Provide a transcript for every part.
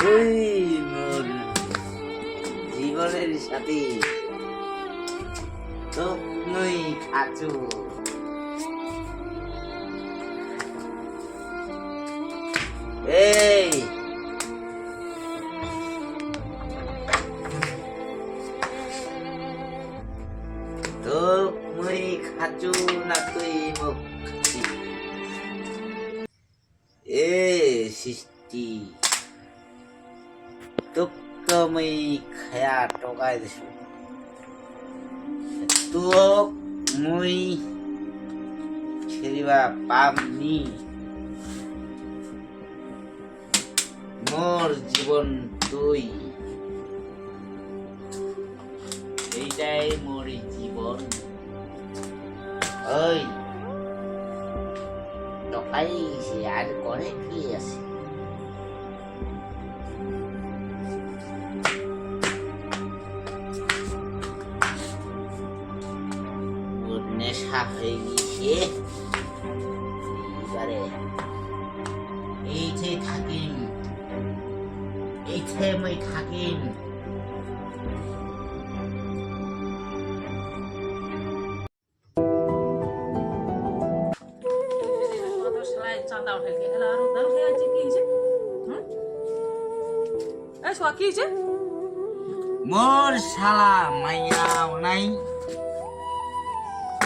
তুই মোর জীবনের সাথে স্বপ্নই খাচু এই না এ সৃষ্টি মুই টকাই দিছো তোক মুই খেলিবা পামনি মোর জীবন তুই এইটাই মোর জীবন ওই টকাই সে আর করে ওর নেশা হয়ে গিয়েছে এইবারে এইঠে থাকিম এইঠে মই থাকিম আর উদ্ধার হয়ে আছে কি হয়েছে? হুম? এই সোয়া কি হয়েছে? মোর শালা মাইয়াও নাই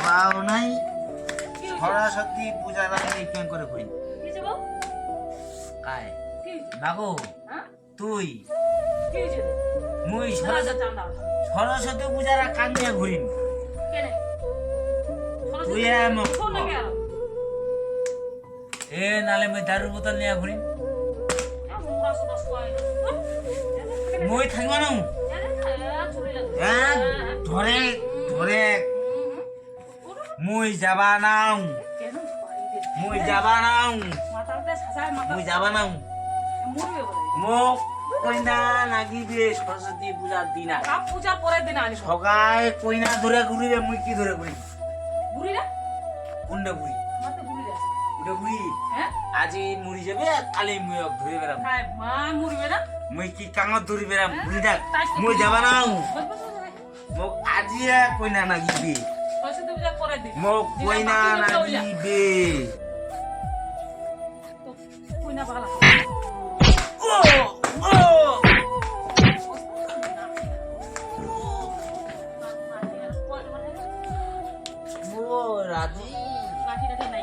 বাও নাই সরস্বতী পূজা লাগে কেন করে করি? কি বউ? কায়? কি? বাবু হ্যাঁ? তুই? কি হয়েছে? মুই সরস্বতী সরস্বতী পূজার কান্দিয়া ঘুরিম। কেনে? তুই আর। এ নালে মই দারুর বোতল নিয়ে না। হুম? মই থাকবা না। ধরে ধরে মুই যাবা নাও? মুই যাবা নাও মুই যাবা নাও মোক কইনা নাগিবে সরস্বতী পূজার দিনা পূজার পরের দিন আনিস সগাই কইনা ধরে ঘুরিবে মুই কি ধরে ঘুরি বুড়ি রে কোনটা ঘুরি হ্যাঁ? আজি মুড়ি যাবে কালি মুই ধরে বেড়াম খাই মা মরবে না মুই কি কাঙত ধরি বেড়াম ঘুরি থাক। মুই যাবা বস। মোক আজি কইনা নাগিবে। সরস্বতী পূজার পরের দিন মোক লোকটা ওইলা। নাগিবে। তো বালা ও ও। ও রাজি লাঠি টাঠি নাই।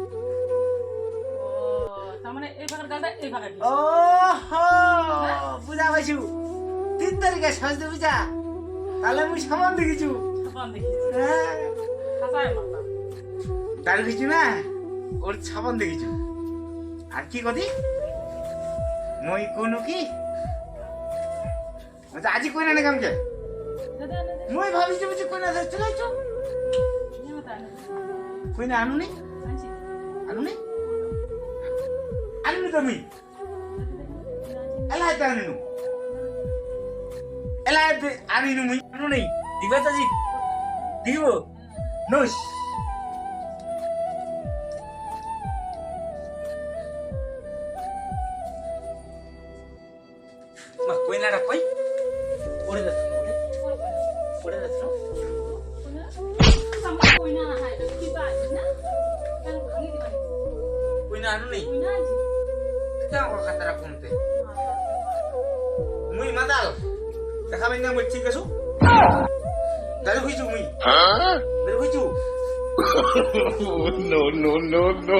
মানে এই ভাগের গালটা এই ভাগে ও হো পূজা পাইছু। তিন তারিখে সরস্বতী পূজা। তাহলে মুই সামান দেখিছু। সাবান দেখি হ্যাঁ। কিছু না? ওর সাবান দেখিছু। আর কি কদি? মই কোনো কি? আচ্ছা আজি কইনা না কামকে? মই ভাবিছি বুঝি কইনা ধরতে লাইছো নিয়ে মাথা কইনা আনুনি আনছি আনুনি আনুনি তুমি এলাই তো আনিনু এলাই আনিনু মুই আনু নেই দিবা তাজি দিব নস মা কইনাটা কই পড়ে যাচ্ছে পড়ে যাচ্ছে কইনা আনু নেই কেন ওর খাতারা কোনতে মুই মাদাল দেখাবেন না মুই ঠিক আছো দাদু হইছু মুই দাদু হইছু no, no, no, no.